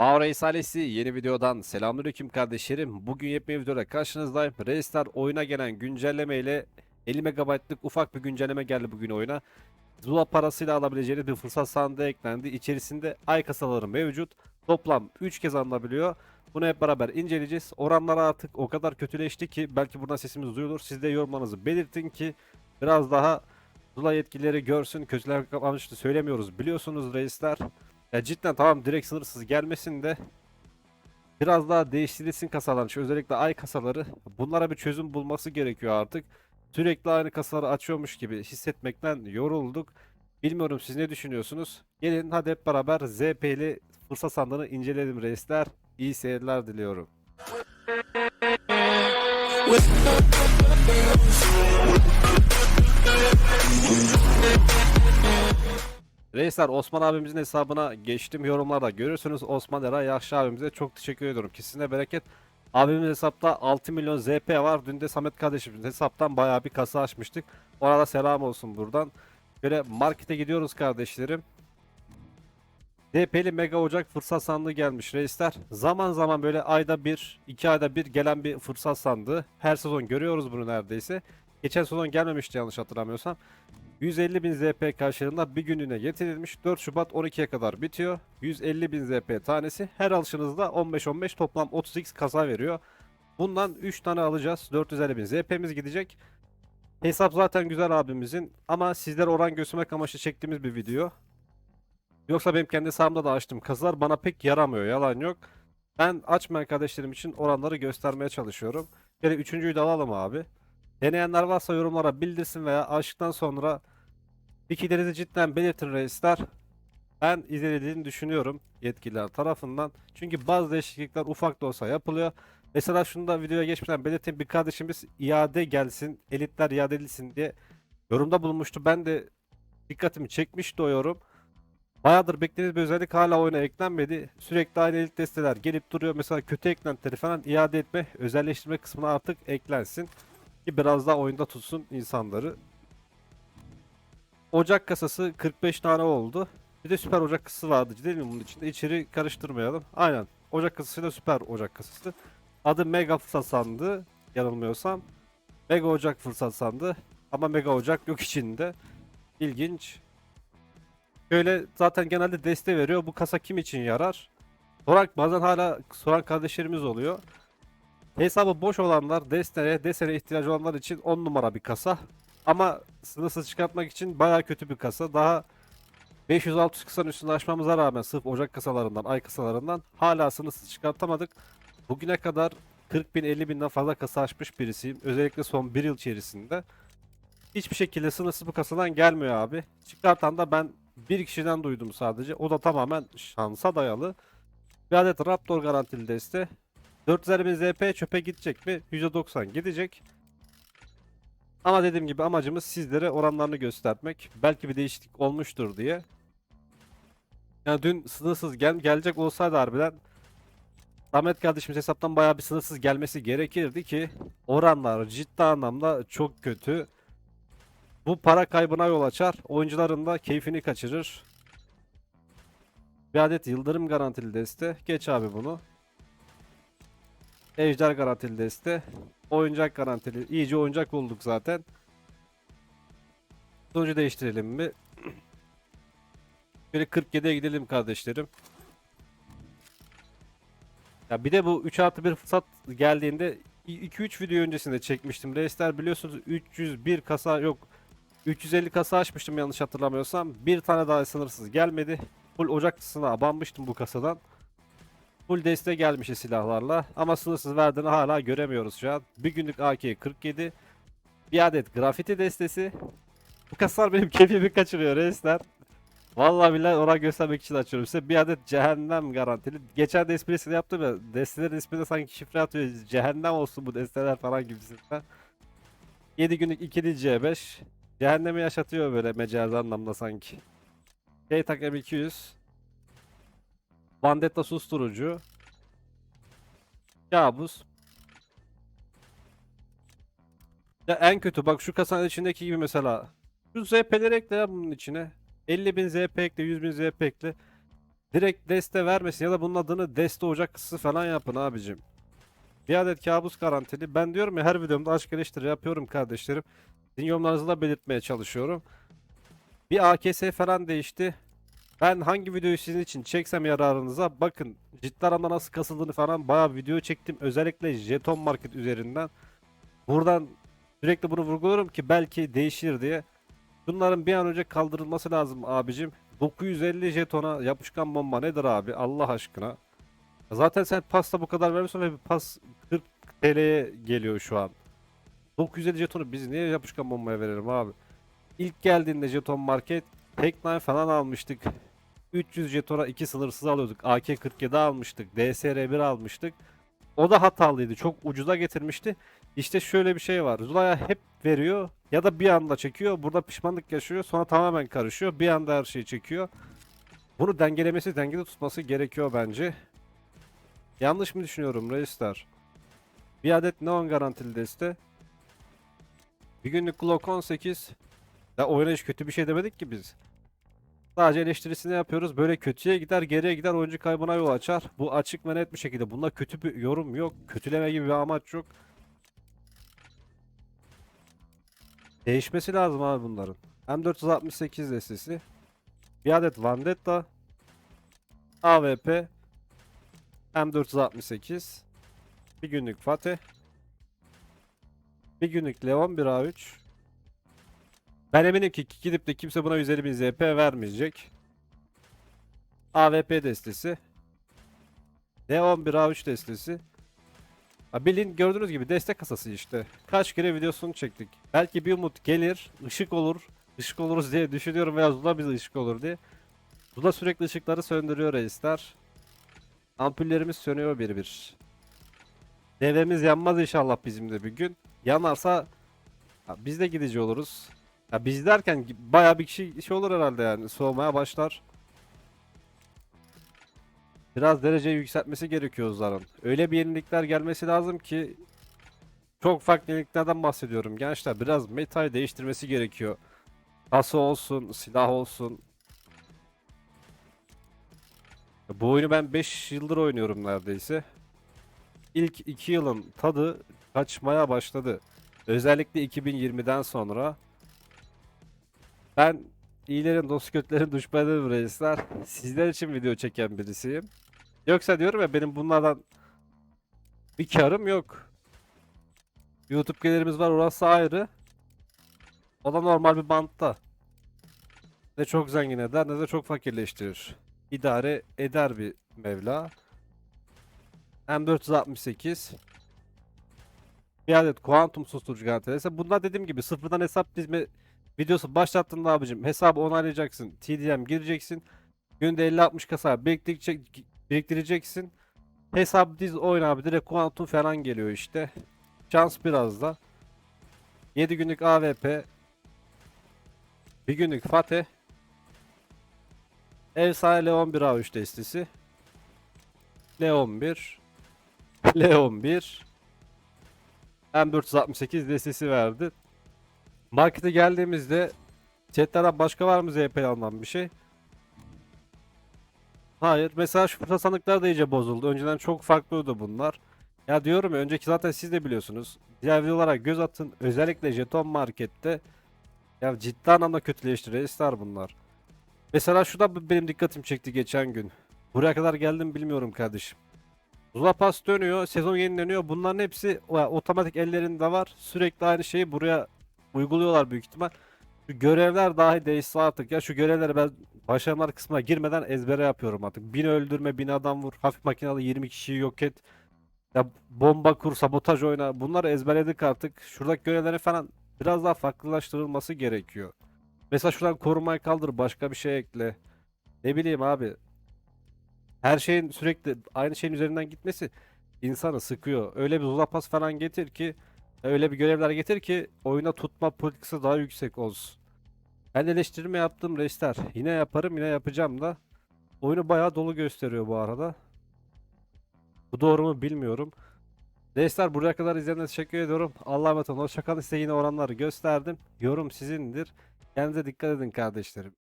Mağara İsalesi yeni videodan selamünaleyküm kardeşlerim. Bugün yepyeni videoda karşınızdayım. Reistar oyuna gelen güncelleme ile 50 MB'lık ufak bir güncelleme geldi bugün oyuna. Zula parasıyla alabileceğiniz bir fırsat sandığı eklendi. İçerisinde ay kasaları mevcut. Toplam 3 kez alınabiliyor. Bunu hep beraber inceleyeceğiz. Oranlar artık o kadar kötüleşti ki belki buradan sesimiz duyulur. Siz de yorumlarınızı belirtin ki biraz daha Zula yetkilileri görsün. Kötüler amaçlı söylemiyoruz biliyorsunuz reisler. Ya cidden tamam direkt sınırsız gelmesin de biraz daha değiştirilsin kasalar. Şu özellikle ay kasaları. Bunlara bir çözüm bulması gerekiyor artık. Sürekli aynı kasaları açıyormuş gibi hissetmekten yorulduk. Bilmiyorum siz ne düşünüyorsunuz? Gelin hadi hep beraber ZP'li fırsat sandığını inceleyelim reisler. İyi seyirler diliyorum. Reisler Osman abimizin hesabına geçtim yorumlarda görürsünüz. Osman Eray Yaşlı abimize çok teşekkür ediyorum. Kesinlikle bereket. Abimin hesapta 6 milyon ZP var. Dün de Samet kardeşimizin hesaptan bayağı bir kasa açmıştık. Ona da selam olsun buradan. Böyle markete gidiyoruz kardeşlerim. DP'li Mega Ocak fırsat sandığı gelmiş reisler. Zaman zaman böyle ayda bir, iki ayda bir gelen bir fırsat sandığı. Her sezon görüyoruz bunu neredeyse. Geçen sezon gelmemişti yanlış hatırlamıyorsam. 150 bin ZP karşılığında bir günlüğüne getirilmiş. 4 Şubat 12'ye kadar bitiyor. 150 bin ZP tanesi. Her alışınızda 15-15 toplam 30x kasa veriyor. Bundan 3 tane alacağız. 450 bin ZP'miz gidecek. Hesap zaten güzel abimizin ama sizler oran göstermek amaçlı çektiğimiz bir video. Yoksa benim kendi hesabımda da açtım. Kazılar bana pek yaramıyor. Yalan yok. Ben açmayan kardeşlerim için oranları göstermeye çalışıyorum. Böyle üçüncüyü de alalım abi. Deneyenler varsa yorumlara bildirsin veya açtıktan sonra fikirlerinizi cidden belirtin reisler. Ben izlediğini düşünüyorum yetkililer tarafından. Çünkü bazı değişiklikler ufak da olsa yapılıyor. Mesela şunu da videoya geçmeden belirteyim bir kardeşimiz iade gelsin, elitler iade edilsin diye yorumda bulunmuştu. Ben de dikkatimi çekmişti o yorum. Bayağıdır beklediğiniz bir özellik hala oyuna eklenmedi. Sürekli aynı elit desteler gelip duruyor. Mesela kötü eklentileri falan iade etme, özelleştirme kısmına artık eklensin. Ki biraz daha oyunda tutsun insanları. Ocak kasası 45 tane oldu. Bir de süper ocak kasası vardı değil mi bunun içinde? İçeri karıştırmayalım. Aynen. Ocak kasasıyla süper ocak kasası. Adı Mega Fırsat sandığı yanılmıyorsam. Mega Ocak Fırsat sandığı. Ama Mega Ocak yok içinde. İlginç. Şöyle zaten genelde deste veriyor. Bu kasa kim için yarar? Sorak bazen hala soran kardeşlerimiz oluyor. Hesabı boş olanlar desteye, desene ihtiyacı olanlar için 10 numara bir kasa. Ama sınırsız çıkartmak için baya kötü bir kasa. Daha 500-600 kısanın üstünde açmamıza rağmen sırf ocak kasalarından, ay kasalarından hala sınırsız çıkartamadık. Bugüne kadar 40 bin 50 binden fazla kasa açmış birisiyim. Özellikle son 1 yıl içerisinde. Hiçbir şekilde sınırsız bu kasadan gelmiyor abi. Çıkartan da ben bir kişiden duydum sadece. O da tamamen şansa dayalı. Bir adet Raptor garantili deste. 450 bin ZP çöpe gidecek mi? %90 gidecek. Ama dediğim gibi amacımız sizlere oranlarını göstermek. Belki bir değişiklik olmuştur diye. Yani dün sınırsız gel gelecek olsaydı harbiden Ahmet kardeşimiz hesaptan bayağı bir sınırsız gelmesi gerekirdi ki oranlar ciddi anlamda çok kötü. Bu para kaybına yol açar. Oyuncuların da keyfini kaçırır. Bir adet yıldırım garantili deste. Geç abi bunu. Ejder garantili deste. Oyuncak garantili. İyice oyuncak bulduk zaten. Sonucu değiştirelim mi? Böyle 47'ye gidelim kardeşlerim. Ya bir de bu 3 artı 1 fırsat geldiğinde 2-3 video öncesinde çekmiştim. Reisler biliyorsunuz 301 kasa yok. 350 kasa açmıştım yanlış hatırlamıyorsam. Bir tane daha sınırsız gelmedi. Full ocak abanmıştım bu kasadan. Full deste gelmiş silahlarla ama sınırsız verdiğini hala göremiyoruz şu an. Bir günlük AK 47. Bir adet grafiti destesi. Bu kasalar benim keyfimi kaçırıyor reisler. Vallahi billahi oran göstermek için açıyorum size. Bir adet cehennem garantili. Geçen de esprisini yaptım ya. Destelerin isminde sanki şifre atıyor. Cehennem olsun bu desteler falan gibisinden. 7 günlük 2 C5. Cehennemi yaşatıyor böyle mecazi anlamda sanki. Şey tak M200. Bandetta susturucu. Kabus. Ya en kötü bak şu kasanın içindeki gibi mesela. Şu ZP'leri ekle ya bunun içine. 50.000 ZP ekle, 100.000 ZP ekle. direkt deste vermesin ya da bunun adını deste ocak kıssı falan yapın abicim. Bir adet kabus garantili. Ben diyorum ya her videomda aşk eleştiri yapıyorum kardeşlerim. Sizin yorumlarınızı da belirtmeye çalışıyorum. Bir AKS falan değişti. Ben hangi videoyu sizin için çeksem yararınıza bakın ciddi anlamda nasıl kasıldığını falan bayağı video çektim. Özellikle jeton market üzerinden. Buradan sürekli bunu vurguluyorum ki belki değişir diye. Bunların bir an önce kaldırılması lazım abicim. 950 jetona yapışkan bomba nedir abi Allah aşkına. Zaten sen pasta bu kadar vermiyorsun ve bir pas 40 TL'ye geliyor şu an. 950 jetonu biz niye yapışkan bombaya verelim abi? İlk geldiğinde jeton market tek falan almıştık. 300 jetona 2 sınırsız alıyorduk. AK-47 almıştık. DSR-1 almıştık. O da hatalıydı. Çok ucuza getirmişti. İşte şöyle bir şey var. Zula'ya hep veriyor ya da bir anda çekiyor. Burada pişmanlık yaşıyor. Sonra tamamen karışıyor. Bir anda her şeyi çekiyor. Bunu dengelemesi, dengede tutması gerekiyor bence. Yanlış mı düşünüyorum reisler? Bir adet neon garantili deste. Bir günlük Glock 18. Ya oynayış kötü bir şey demedik ki biz. Sadece eleştirisini yapıyoruz. Böyle kötüye gider, geriye gider, oyuncu kaybına yol açar. Bu açık ve net bir şekilde. Bunda kötü bir yorum yok. Kötüleme gibi bir amaç yok. Değişmesi lazım abi bunların. M468 destesi. Bir adet Vendetta. AWP. M468. Bir günlük Fatih. Bir günlük Leon 1A3. Ben eminim ki gidip de kimse buna 150 bin ZP vermeyecek. AWP destesi. Leon 1A3 destesi. Ha bilin gördüğünüz gibi destek kasası işte. Kaç kere videosunu çektik. Belki bir umut gelir, ışık olur. Işık oluruz diye düşünüyorum veya Zula bize ışık olur diye. Zula sürekli ışıkları söndürüyor reisler. Ampullerimiz sönüyor bir bir. Devemiz yanmaz inşallah bizim de bir gün. Yanarsa biz de gidici oluruz. Ya biz derken bayağı bir kişi şey olur herhalde yani soğumaya başlar. Biraz dereceyi yükseltmesi gerekiyor Zar'ın. Öyle bir yenilikler gelmesi lazım ki çok farklı yeniliklerden bahsediyorum gençler. Biraz metayı değiştirmesi gerekiyor. Kasa olsun, silah olsun. Bu oyunu ben 5 yıldır oynuyorum neredeyse. İlk 2 yılın tadı kaçmaya başladı. Özellikle 2020'den sonra. Ben iyilerin dost kötülerin düşmanı reisler. Sizler için video çeken birisiyim. Yoksa diyorum ya benim bunlardan bir karım yok. YouTube gelirimiz var orası ayrı. O da normal bir bantta. Ne çok zengin eder ne de çok fakirleştirir. İdare eder bir Mevla. M468 bir adet kuantum susturucu garantisi. Bunlar dediğim gibi sıfırdan hesap dizme videosu başlattığında abicim hesabı onaylayacaksın. TDM gireceksin. Günde 50-60 kasa biriktirecek, biriktireceksin. Hesap diz oyna abi direkt kuantum falan geliyor işte. Şans biraz da. 7 günlük AWP. Bir günlük Fatih. Efsane Leon 1 A3 destesi. Leon 1. Leon 1. M468 destesi verdi. Markete geldiğimizde chatlerden başka var mı ZP alınan bir şey? Hayır. Mesela şu fırsat sandıklar da iyice bozuldu. Önceden çok farklıydı bunlar. Ya diyorum ya önceki zaten siz de biliyorsunuz. Diğer videolara göz atın. Özellikle jeton markette. Ya ciddi anlamda kötüleşti reisler bunlar. Mesela şu da benim dikkatimi çekti geçen gün. Buraya kadar geldim bilmiyorum kardeşim. Zula Pass dönüyor, sezon yenileniyor. Bunların hepsi otomatik ellerinde var. Sürekli aynı şeyi buraya uyguluyorlar büyük ihtimal. Şu görevler dahi değişse artık. Ya şu görevleri ben başarılar kısmına girmeden ezbere yapıyorum artık. Bin öldürme, bin adam vur, hafif makinalı 20 kişiyi yok et. Ya bomba kur, sabotaj oyna. Bunları ezberledik artık. Şuradaki görevleri falan biraz daha farklılaştırılması gerekiyor. Mesela şuradan korumayı kaldır, başka bir şey ekle. Ne bileyim abi. Her şeyin sürekli aynı şeyin üzerinden gitmesi insanı sıkıyor. Öyle bir zulapas falan getir ki öyle bir görevler getir ki oyuna tutma politikası daha yüksek olsun. Ben eleştirme yaptım reisler. Yine yaparım yine yapacağım da. Oyunu bayağı dolu gösteriyor bu arada. Bu doğru mu bilmiyorum. Reisler buraya kadar izleyenlere teşekkür ediyorum. Allah'a emanet olun. Hoşçakalın. Size yine oranları gösterdim. Yorum sizindir. Kendinize dikkat edin kardeşlerim.